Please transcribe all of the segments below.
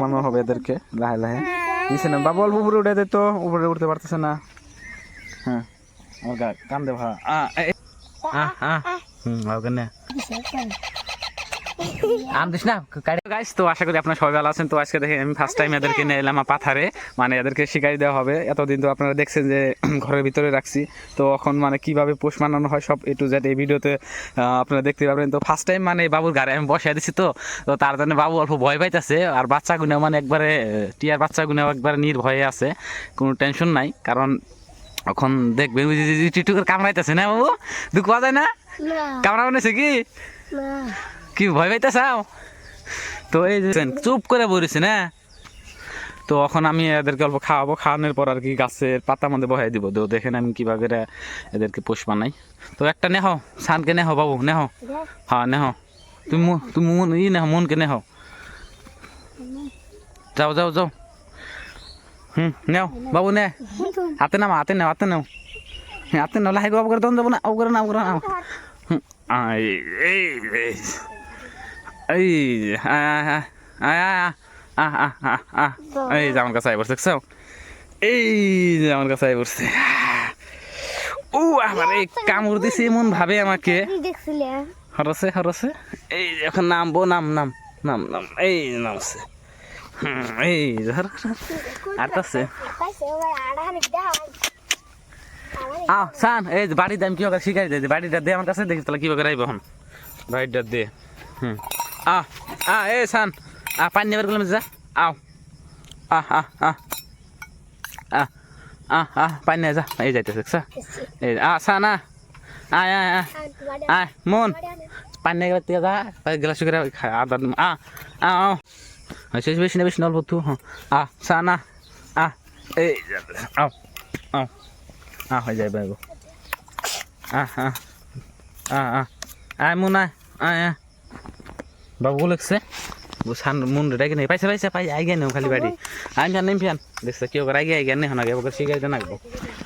মানো হবে এদেরকে লাহে লাহে। দিছে না বাবা অল্প উপরে উঠে দে তো উপরে উঠতে পারতেছে না। হ্যাঁ। কান্দে ভা আ এ আ আ হুম আম দিস না গাইস তো আশা করি আপনারা সবাই ভালো আছেন। তো আজকে দেখে আমি ফার্স্ট টাইম এদেরকে নিয়ে এলাম পাথারে। মানে এদেরকে শিখাই দেওয়া হবে। এতদিন তো আপনারা দেখছেন যে ঘরের ভিতরে রাখছি। তো এখন মানে কীভাবে পোষ মানানো হয় সব এ টু জেড এই ভিডিওতে আপনারা দেখতে পাবেন তো ফার্স্ট টাইম মানে বাবুর গাড়ি আমি বসে দিছি তো। তো তার জন্য বাবু অল্প ভয় পাইতেছে। আর বাচ্চাগুলো মানে একবারে টিয়ার বাচ্চাগুলো একবারে নির্ভয়ে আছে। কোনো টেনশন নাই। কারণ এখন দেখবেন টিটুকের কামড়াইতেছে না বাবু? দুঃখ পাওয়া যায় না? কামড়া বানাইছে কি? কি ভয় পাইতে চাও তো এই যে চুপ করে বলেছে না? তো এখন আমি এদেরকে অল্প খাওয়াবো, খাওয়ানোর পর আর কি গাছের পাতা মধ্যে বহাই দিব। তো দেখেন আমি কীভাবে এদেরকে পোষ বানাই। তো একটা নেহ, সানকে নেহ, বাবু, নেহ। হ্যাঁ নেহ। তুমি তুমি মন ই নেহ, মনকে নেহ। যাও যাও যাও। হুম, নেও, বাবু, নে। হাতে নাও, হাতে নেও হাতে নেও। হাতে নাও, লাহে বাবু করে তখন যাব না ও করে না ও করে এই এই এই যে আমার কাছে আই পড়ছে দেখছ এই যে আমার কাছে আই পড়ছে ও আমার এই কামড় দিছে এমন ভাবে আমাকে হরসে হরসে এই এখন নামবো নাম নাম নাম নাম এই নামছে এই আড়াহানি দাও আহ সান এই বাড়িতে আমি কীভাবে শিখাই দিই বাড়িটা দে আমার কাছে দেখি তাহলে কীভাবে রাইব এখন বাড়িটা দে হুম আহ আহ এ সান আহ পানি নেবার গেলাম যা আও। আহ আহ আহ আহ আহ আহ পানি যা। এই যাইতেছে দেখছা এই আহ সান আহ আয় আয় আয়। আয়, মন। পানি নিয়ে গেলে যা। গেলাস করে খায় আদা আহ আহ আহ বেশি না, বেশি নল্প তু হ্যাঁ আহ সান আহ আহ এই আও আও। আহ হয়ে যাবে গো। আহ আহ আহ আহ আয়, মুন বাবু লিখছে বুসান মুন রেগে নেই পাইছে পাইছে পাই আই গেনে খালি বাড়ি। আই জান নেম ফিয়ান। দেখছে কি করে আগে আই গেনে হনা গে বকে শিখাইতে নাগবো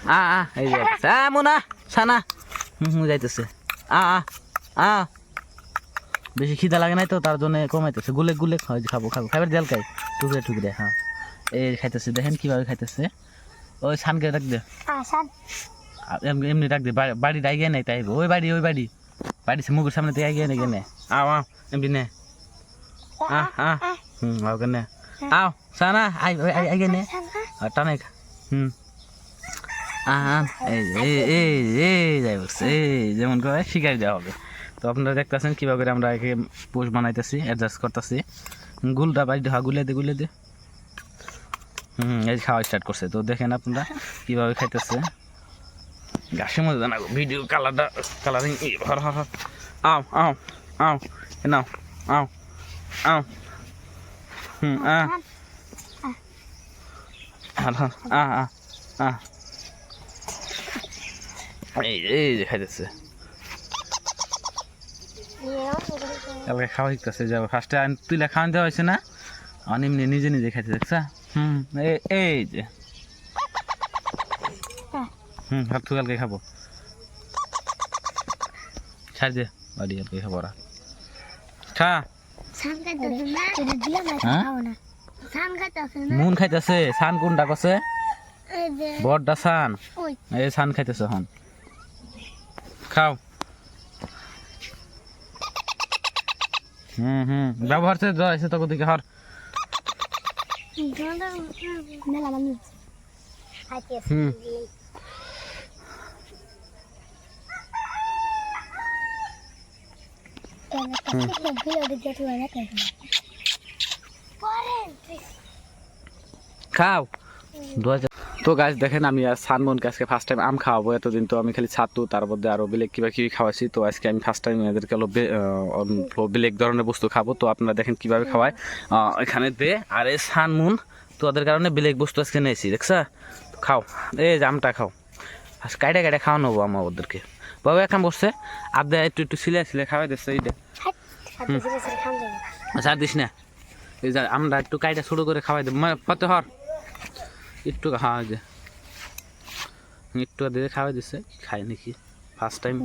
আ আ এই যে আ মুনা সানা। হুম হুম যাইতেছে। আ আ আ। বেশি খিদা লাগে নাই তো তার জন্য কমাইতেছে। গুলে গুলে খাব খাব। খাবার জেল খাই টুকরে টুকরে হ্যাঁ। এই খাইতেছে দেখেন কীভাবে খাইতেছে। ওই সানকে রাখ দে। এমনি রাখ দে বাড়ি- বাড়ি ডাইগে নেই তাই ওই বাড়ি ওই বাড়ি। বাড়ি মুখের সামনে দিয়ে আইগে নেই গেনে আও এমনি নে। আহ আহ হুম আও গেনে আও সানা আই আই আই- আইগে নে আর টানে খা হুম আহ এই এই এই এই যাই বলছে এই যেমন করে শিখাই দেওয়া হবে তো আপনারা দেখতেছেন কীভাবে করে আমরা একে পোষ বানাইতেছি অ্যাডজাস্ট করতেছি গুলটা বাড়ি হা গুলে দে গুলে দে হুম এই খাওয়া স্টার্ট করছে তো দেখেন আপনারা কীভাবে খাইতেছে গাছের মধ্যে জানা ভিডিও কালারটা কালারিং হর হর হর আও আও আও নাও আও আও। হুম, আ। হর হর আ আ আ। এই এই যে খাইতেছে। কালকে খাওয়া শিখতেছে যাব ফার্স্টে তুইলে খাওয়ান দেওয়া হয়েছে না? এমনি নিজে নিজে খাইতে দেখছা? হুম এই এই যে। হুম তুই কালকে খাব। ছাড় দে, বাড়ি কালকে খাব খা মুন খাইতেছে সান কোনটা কছে যে বড়টা সান এই সান খাইতেছে হন খাও। হুম হুম। ব্যবহার সে যাইছে তোকে দিকে হর। হুম। খাও। দু হাজার তো গাছ দেখেন আমি আর সানমনকে আজকে ফার্স্ট টাইম আম খাওয়াবো? এতদিন তো আমি খালি ছাতু, তার মধ্যে আরও বেলেগ কিবা কিবি খাওয়াইছি। তো আজকে আমি ফার্স্ট টাইম এদেরকে হলো বেলেগ ধরনের বস্তু খাব। তো আপনারা দেখেন কীভাবে খাওয়ায়। এখানে দে, আর এই সানমুন, তো ওদের কারণে বেলেগ বস্তু আজকে নিয়েছি দেখছা? খাও। এই আমটা খাও। আজ কাইটা কাইটা খাওয়া নেব আমার ওদেরকে। বাবা বসছে আর দেয় একটু একটু সিলে সিলে খাওয়াই দিচ্ছে এইটা আচ্ছা আর দিস না। এই যে আমরা একটু কাইটা শুরু করে খাওয়াই দেবো। কত হর। একটু খাওয়া যে। একটু দিয়ে খাওয়াই দিচ্ছে খাই নাকি? ফার্স্ট টাইম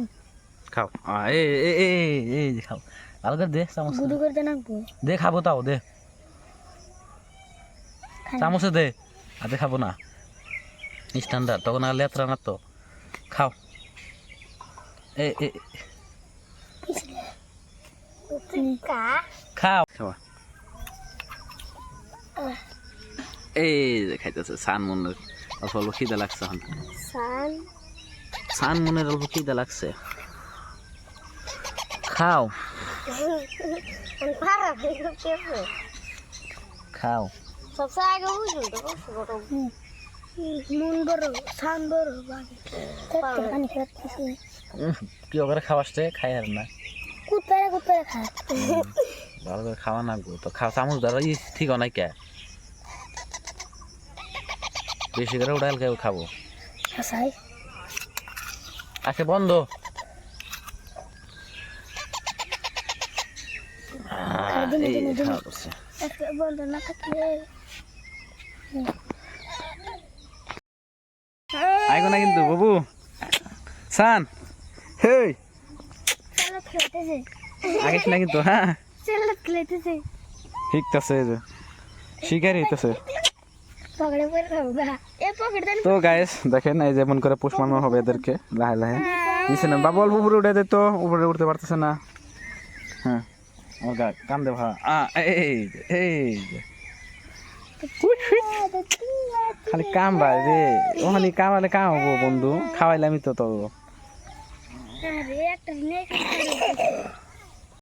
খাও। এই এই এই এই, এই যে খাও। ভালো করে দে চামচ দে। খাব তাও দে। চামচে দে। হাতে খাব না। স্ট্যান্ডার্ড তখন আর লেত্রা না তো। খাও। খাও। খাওয়া। এই যে খাইতেছে সান মনের অল্প অল্প খিদে লাগছে এখন। সান। মনের অল্প খিদে লাগছে। খাও। খাও। সবসময় আগে বুঝুন তো কষ্ট করো বড় সান বড় পানি খেতে উহ, কি করে খাওয়াসছে খাই আর না। কুত পেরে কুত পেরে খা ভালো করে খাওয়া না গো। তো খাওয়া চামচ ধরো ই ঠিক নাই কে। বেশি করে উড়াইল কেউ খাব। হাসাই। আজকে বন্ধ। বন্ধ না থাকলে। আইগো না কিন্তু বাবু। সান। হেই। সালাদ খেতেছে আগিস না কিন্তু হ্যাঁ। শিকারি হইতেছে তো গাইস দেখেন এই যেমন করে পুষ হবে এদেরকে লাহে লাহে। নিচে না বাবু অল্প উপরে উঠে দে তো উপরে উঠতে পারতেছে না। হ্যাঁ। আমার গা কান্দে ভা। আ এই এই। খালি কামড়ায় রে। ও খালি কামড়ালে কাম হব বন্ধু। খাওয়াইলামই তো তো আরে একটা নেই